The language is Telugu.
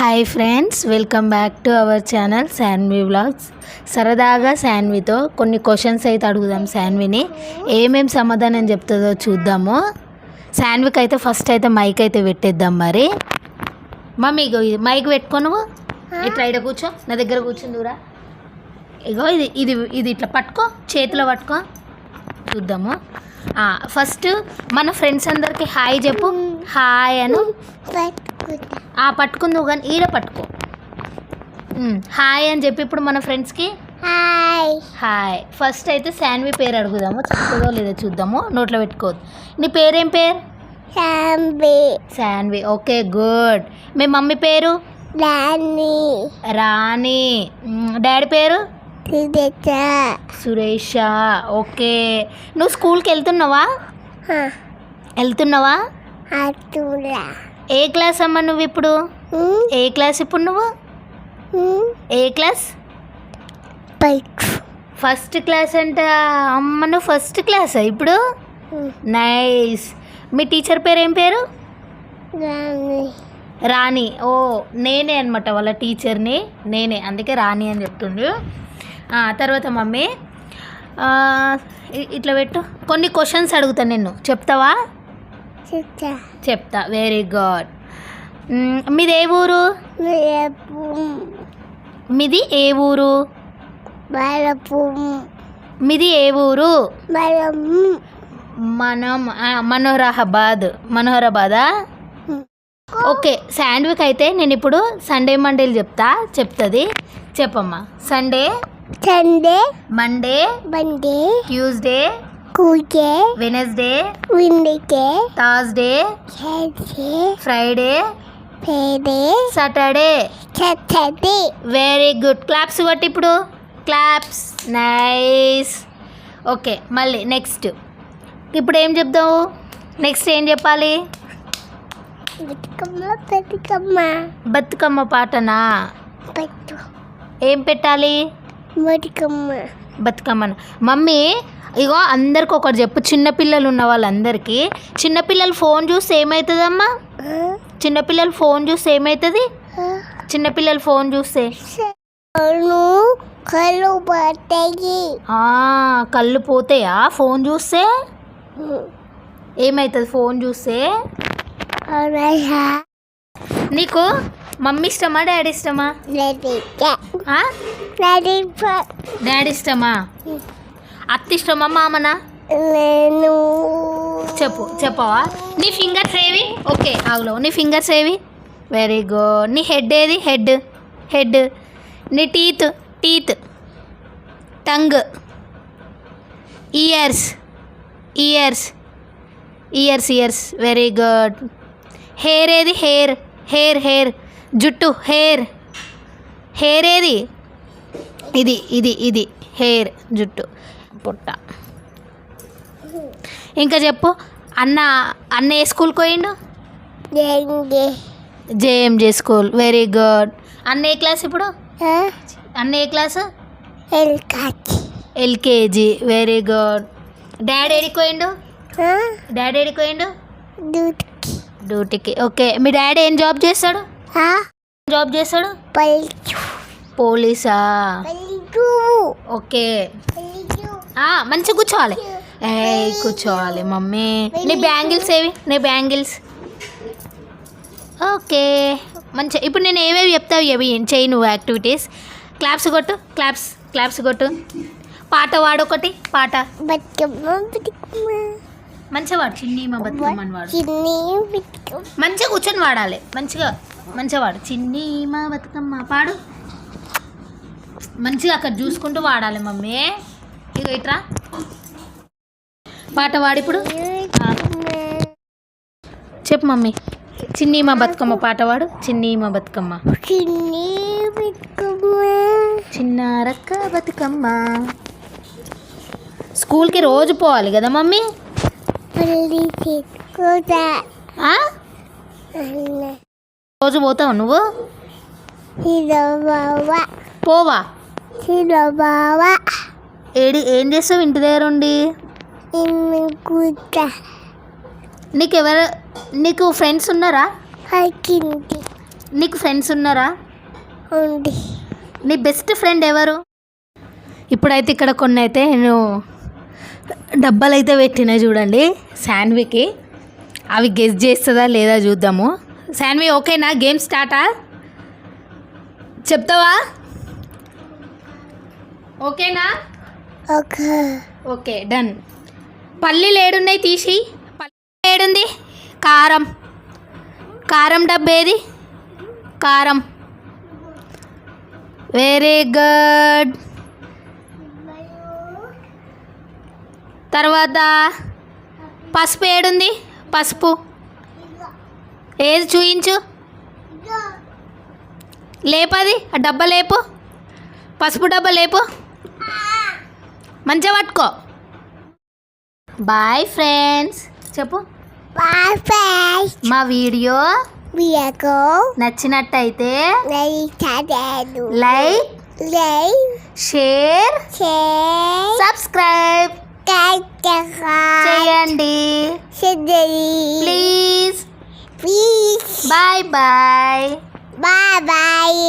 Hi friends welcome back to our channel Sanvi blogs సరదాగా శాన్వితో కొన్ని క్వశ్చన్స్ అయితే అడుగుదాం శాన్విని ఏమేం సమాధానం చెప్తుందో చూద్దాము. శాన్వికి అయితే ఫస్ట్ అయితే మైక్ అయితే పెట్టేద్దాం మరి. మమ్మీ ఇగో ఇది మైక్ పెట్టుకో నువ్వు. ఇట్లా ఇడ కూర్చో నా దగ్గర కూర్చుందిరా ఇగో ఇది ఇది ఇది ఇట్లా పట్టుకో చేతిలో పట్టుకో. చూద్దాము. ఫస్ట్ మన ఫ్రెండ్స్ అందరికి హాయ్ చెప్పు. హాయ్ అను. ఆ పట్టుకుందువు కానీ ఈడ పట్టుకో. హాయ్ అని చెప్పి ఇప్పుడు మన ఫ్రెండ్స్కి హాయ్. హాయ్. ఫస్ట్ అయితే శాన్వి పేరు అడుగుదాము చెప్తుందో లేదో చూద్దాము నోట్లో పెట్టుకోవద్దు. నీ పేరేం పేరు? Shambi Shanvi okay good. మీ మమ్మీ పేరు? రాణి. రాణి. డాడీ పేరు? సురేష. ఓకే. నువ్వు స్కూల్కి వెళ్తున్నావా? వెళ్తున్నావా? ఏ క్లాస్ అమ్మ నువ్వు ఇప్పుడు? ఏ క్లాస్ ఇప్పుడు నువ్వు? ఏ క్లాస్? ఫస్ట్ క్లాస్ అంటే అమ్మ నువ్వు ఫస్ట్ క్లాసా ఇప్పుడు? నైస్. మీ టీచర్ పేరు ఏం పేరు? రాణి. ఓ నేనే అనమాట వాళ్ళ టీచర్ని. నేనే అందుకే రాణి అని చెప్తుండ్రు ఆ, తర్వాత మమ్మీ. ఇట్లా పెట్టు. కొన్ని క్వశ్చన్స్ అడుగుతాను నిన్ను. చెప్తావా? చెప్తా. వెరీ గుడ్ మీది ఏ ఊరు? మీది ఏ ఊరు? మీది ఏ ఊరు? మనం మనోహరాబాద్ మనోహరాబాదా ఓకే శాండ్విక్ అయితే నేను ఇప్పుడు సండే మండేలు చెప్తా. చెప్తుంది. చెప్పమ్మా. సండే? సండే. మండే? బండి ట్యూస్డే? కూకే వెనస్డే విండికే థర్స్డే చేసి ఫ్రైడే పేడే సాటర్డే చచ్చది. వెరీ గుడ్ క్లాప్స్ కొట్టి ఇప్పుడు. క్లాప్స్ నైస్ ఓకే మళ్ళీ నెక్స్ట్ ఇప్పుడు ఏం చెప్తావు నెక్స్ట్ ఏం చెప్పాలి? బతుకమ్మ బతుకమ్మ. బతుకమ్మ పాటనా? ఏం పెట్టాలి? బతుకమ్మ. బతుకమ్మన. మమ్మీ ఇగో అందరికి ఒకటి చెప్పు. చిన్నపిల్లలు ఉన్న వాళ్ళందరికీ. చిన్నపిల్లలు ఫోన్ చూస్తే ఏమవుతుందమ్మా చిన్నపిల్లలు ఫోన్ చూస్తే ఏమవుతుంది చిన్నపిల్లలు ఫోన్ చూస్తే. కళ్ళు ఆ, కళ్ళు పోతాయా? ఫోన్ చూస్తే? ఏమవుతుంది ఫోన్ చూస్తే? నీకు మమ్మీ ఇష్టమా డాడీ ఇష్టమా? డాడీ ఇష్టమా? అత్త ఇష్టమా మామనా? నేను. చెప్పు చెప్పవా? నీ ఫింగర్స్ ఏవి? ఓకే అవులో నీ ఫింగర్స్ ఏవి? వెరీ గుడ్ నీ హెడ్ ఏది? హెడ్ హెడ్ నీ teeth teeth tongue ears ears ears ears very good hair ఏది? హెయిర్ హెయిర్ హెయిర్ జుట్టు? హెయిర్ హెయిర్ ఏది? ఇది ఇది ఇది. హెయిర్ జుట్టు. పుట్ట ఇంకా చెప్పు అన్న అన్న ఏ స్కూల్కి పోయిండు? జేఎంజే. స్కూల్. వెరీ గుడ్ అన్న ఏ క్లాస్ ఇప్పుడు? అన్న ఏ class? LKG. Very good daddy ఏడికి పోయిండు? డాడీ ఏడికి పోయిండు? దూటికి డ్యూటీకి. ఓకే మీ డాడీ ఏం జాబ్ చేస్తాడు? జాబ్ చేస్తాడు? పోలీసా? ఓకే మంచిగా కూర్చోవాలి. ఏ కూర్చోవాలి మమ్మీ. నీ బ్యాంగిల్స్ ఏవి? నీ బ్యాంగిల్స్. ఓకే. మంచిగా ఇప్పుడు నేను ఏవేవి చెప్తావు ఏవి చేయి నువ్వు యాక్టివిటీస్? క్లాప్స్ కొట్టు క్లాప్స్ క్లాప్స్ కొట్టు. పాట వాడు ఒకటి పాట. మంచిగా వాడు చిన్ని మా బతుకమ్మని వాడు. మంచిగా కూర్చొని వాడాలి మంచిగా. మంచిగా వాడు. చిన్ని మా బతుకమ్మ పాడు. మంచిగా అక్కడ చూసుకుంటూ వాడాలి మమ్మీ. ఇక ఇట్రా. పాట వాడు ఇప్పుడు. ఆ, చెప్పు మమ్మీ. చిన్ని మా బతుకమ్మ పాట వాడు చిన్ని మా బతుకమ్మ. చిన్ని బతుకమ్మ. చిన్న రక్క బతుకమ్మ. స్కూల్కి రోజు పోవాలి కదా మమ్మీ? రోజు పోతావు నువ్వు? పోవా? బావా ఏడి ఏం చేస్తావు ఇంటి దగ్గర ఉండి నీకు ఎవరు నీకు ఫ్రెండ్స్ ఉన్నారా? నీకు ఫ్రెండ్స్ ఉన్నారా? ఉంది. నీ బెస్ట్ ఫ్రెండ్ ఎవరు? ఇప్పుడైతే ఇక్కడ కొన్ని అయితే నేను డబ్బాలు అయితే పెట్టినా చూడండి శాన్వికి. అవి గెస్ చేస్తుందా లేదా చూద్దాము. శాన్వి ఓకేనా? గేమ్ స్టార్టా? చెప్తావా? ఓకేనా? ఓకే. డన్. పల్లీలు ఏడున్నాయి తీసి. పల్లి ఏడుంది కారం. కారం డబ్బేది కారం. Very good. తర్వాత పసుపు ఏడుంది? పసుపు. ఏది చూయించు? లేపది? ఆ డబ్బా లేపు. పసుపు డబ్బా లేపు. మంచిగా పట్టుకో. బాయ్ ఫ్రెండ్స్ చెప్పు. పాపస్ మా వీడియో బియకో నచ్చినట్టయితే లైక్ లై షేర్ చే సబ్స్క్రైబ్ చేయండి. Please. Please bye bye bye bye